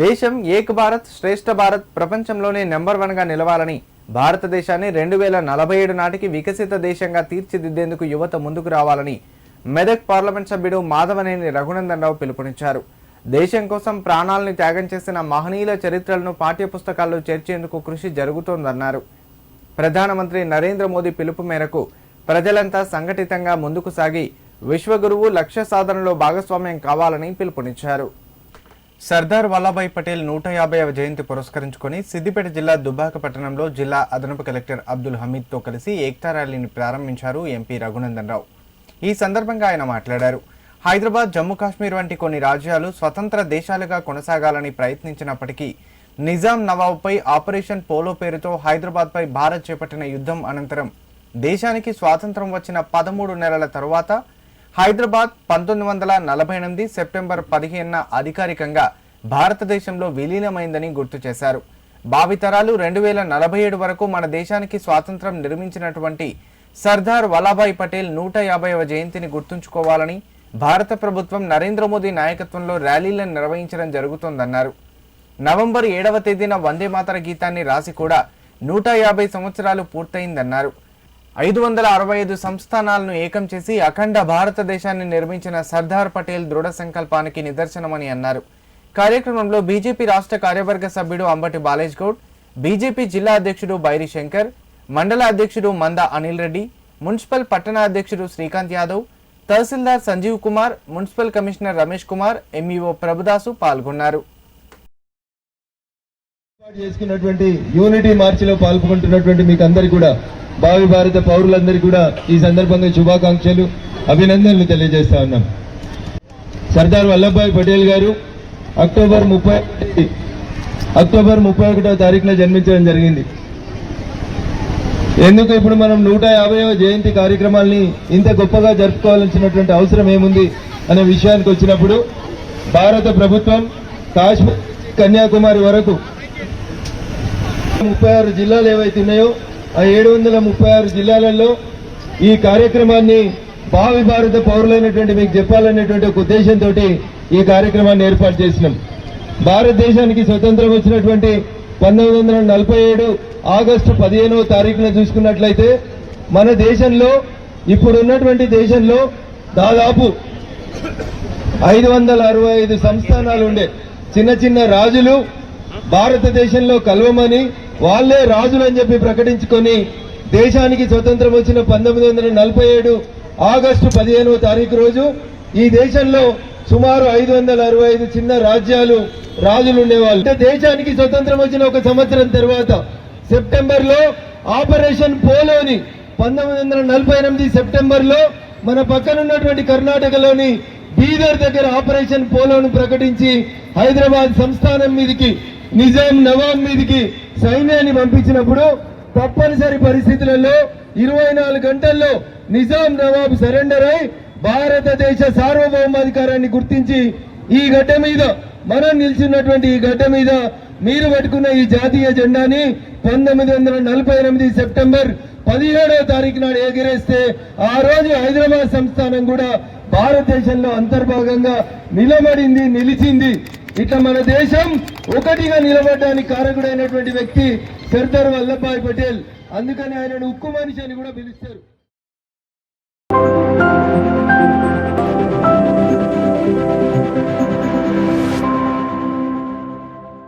దేశం ఏక్ భారత్ శ్రేష్ఠ భారత్ ప్రపంచంలోనే నెంబర్ వన్గా నిలవాలని భారతదేశాన్ని రెండు వేల నలభై ఏడు నాటికి వికసిత దేశంగా తీర్చిదిద్దేందుకు యువత ముందుకు రావాలని మెదక్ పార్లమెంట్ సభ్యుడు మాధవనేని రఘునందన్ రావు పిలుపునిచ్చారు. దేశం కోసం ప్రాణాలను త్యాగం చేసిన మహనీయుల చరిత్రలను పాఠ్యపుస్తకాల్లో చేర్చేందుకు కృషి జరుగుతోందన్నారు. ప్రధానమంత్రి నరేంద్ర మోదీ పిలుపు మేరకు ప్రజలంతా సంఘటితంగా ముందుకు సాగి విశ్వగురువు లక్ష్య సాధనలో భాగస్వామ్యం కావాలని పిలుపునిచ్చారు. సర్దార్ వల్లభాయ్ పటేల్ నూట యాభైవ జయంతి పురస్కరించుకొని సిద్దిపేట జిల్లా దుబ్బాక పట్టణంలో జిల్లా అదనపు కలెక్టర్ అబ్దుల్ హమీద్తో కలిసి ఏక్తా ర్యాలీని ప్రారంభించారు ఎంపీ రఘునందన్ రావు. ఈ సందర్భంగా ఆయన మాట్లాడారు. హైదరాబాద్ జమ్మూ కాశ్మీర్ వంటి కొన్ని రాజ్యాలు స్వతంత్ర దేశాలుగా కొనసాగాలని ప్రయత్నించినప్పటికీ నిజాం నవాబ్పై ఆపరేషన్ పోలో పేరుతో హైదరాబాద్పై భారత్ చేపట్టిన యుద్ధం అనంతరం దేశానికి స్వాతంత్రం వచ్చిన పదమూడు నెలల తరువాత హైదరాబాద్ పంతొమ్మిది వందల నలభై ఎనిమిది సెప్టెంబర్ పదిహేనున అధికారికంగా భారతదేశంలో విలీనమైందని గుర్తు చేశారు. భావితరాలు రెండు వేల నలభై ఏడు వరకు మన దేశానికి స్వాతంత్రం నిర్మించినటువంటి సర్దార్ వల్లభాయ్ పటేల్ నూట యాభైవ జయంతిని గుర్తుంచుకోవాలని భారత ప్రభుత్వం నరేంద్ర మోదీ నాయకత్వంలో ర్యాలీలను నిర్వహించడం జరుగుతోందన్నారు. నవంబర్ ఏడవ తేదీన వందే మాతర గీతాన్ని రాసి కూడా నూట యాభై సంవత్సరాలు పూర్తయిందన్నారు. ఐదు వందల అరవై ఐదు సంస్థానాలను ఏకం చేసి అఖండ భారతదేశాన్ని నిర్మించిన సర్దార్ పటేల్ దృఢ సంకల్పానికి నిదర్శనమని అన్నారు. కార్యక్రమంలో బీజేపీ రాష్ట్ర కార్యవర్గ సభ్యుడు అంబటి బాలేజ్ గౌడ్ బీజేపీ జిల్లా అధ్యక్షుడు బైరి శంకర్ మండల అధ్యక్షుడు మంద అనిల్ రెడ్డి మున్సిపల్ పట్టణ అధ్యక్షుడు Srikanth Yadav tahsildar Sanjeev Kumar municipal commissioner Ramesh Kumar MEO Prabhudasu పాల్గొన్నారు. చేసుకున్నటువంటి యూనిటీ మార్చిలో పాల్గొంటున్నటువంటి మీకు అందరికి కూడా భావి భారత పౌరులందరికీ కూడా ఈ సందర్భంగా శుభాకాంక్షలు అభినందనలు తెలియజేస్తా ఉన్నాం. సర్దార్ వల్లభాయ్ పటేల్ గారు అక్టోబర్ ముప్పై అక్టోబర్ ముప్పై ఒకటో తారీఖున జన్మించడం జరిగింది. ఎందుకు ఇప్పుడు మనం నూట యాభైవ జయంతి కార్యక్రమాల్ని ఇంత గొప్పగా జరుపుకోవాల్సినటువంటి అవసరం ఏముంది అనే విషయానికి వచ్చినప్పుడు భారత ప్రభుత్వం కాశ్మీర్ కన్యాకుమారి వరకు ముప్పై ఆరు జిల్లాలు ఏవైతే ఉన్నాయో ఆ ఏడు వందల ముప్పై ఆరు జిల్లాలలో ఈ కార్యక్రమాన్ని భావి భారత పౌరులైనటువంటి మీకు చెప్పాలనేటువంటి ఒక ఉద్దేశంతో ఈ కార్యక్రమాన్ని ఏర్పాటు చేసినాం. భారతదేశానికి స్వతంత్రం వచ్చినటువంటి పంతొమ్మిది వందల నలభై ఏడు ఆగస్టు పదిహేనవ తారీఖున చూసుకున్నట్లయితే మన దేశంలో ఇప్పుడున్నటువంటి దేశంలో దాదాపు ఐదు వందల అరవై ఐదు సంస్థానాలు ఉండే చిన్న చిన్న రాజులు భారతదేశంలో కలవమని వాళ్ళే రాజులని చెప్పి ప్రకటించుకొని దేశానికి స్వతంత్రం వచ్చిన పంతొమ్మిది వందల నలభై ఏడు ఆగస్టు పదిహేనవ తారీఖు రోజు ఈ దేశంలో సుమారు ఐదు వందల అరవై ఐదు చిన్న రాజ్యాలు రాజులు ఉండేవాళ్ళు అంటే దేశానికి స్వతంత్రం వచ్చిన ఒక సంవత్సరం తర్వాత సెప్టెంబర్లో ఆపరేషన్ పోలోని పంతొమ్మిది వందల నలభై ఎనిమిది సెప్టెంబర్లో మన పక్కన ఉన్నటువంటి కర్ణాటకలోని బీదర్ దగ్గర ఆపరేషన్ పోలోను ప్రకటించి హైదరాబాద్ సంస్థానం మీదికి నిజాం నవాబ్ మీదికి సైన్యాన్ని పంపించినప్పుడు తప్పనిసరి పరిస్థితులలో ఇరవై నాలుగు గంటల్లో నిజాం నవాబ్ సరెండర్ అయి భారతదేశ సార్వభౌమాధికారాన్ని గుర్తించి ఈ గడ్డ మీద మనం నిల్చున్నటువంటి ఈ గడ్డ మీద మీరు పట్టుకున్న ఈ జాతీయ జెండాని పంతొమ్మిది వందల నలభై ఎనిమిది సెప్టెంబర్ పదిహేడవ తారీఖు నాడు ఎగిరేస్తే ఆ రోజు హైదరాబాద్ సంస్థానం కూడా భారతదేశంలో అంతర్భాగంగా నిలబడింది నిలిచింది. ఇట్లా మన దేశం ఒకటిగా నిలబడడానికి కారకుడైనటువంటి వ్యక్తి సర్దార్ వల్లభాయ్ పటేల్. అందుకని ఆయనను ఉక్కు మనిషి అని కూడా పిలుస్తారు.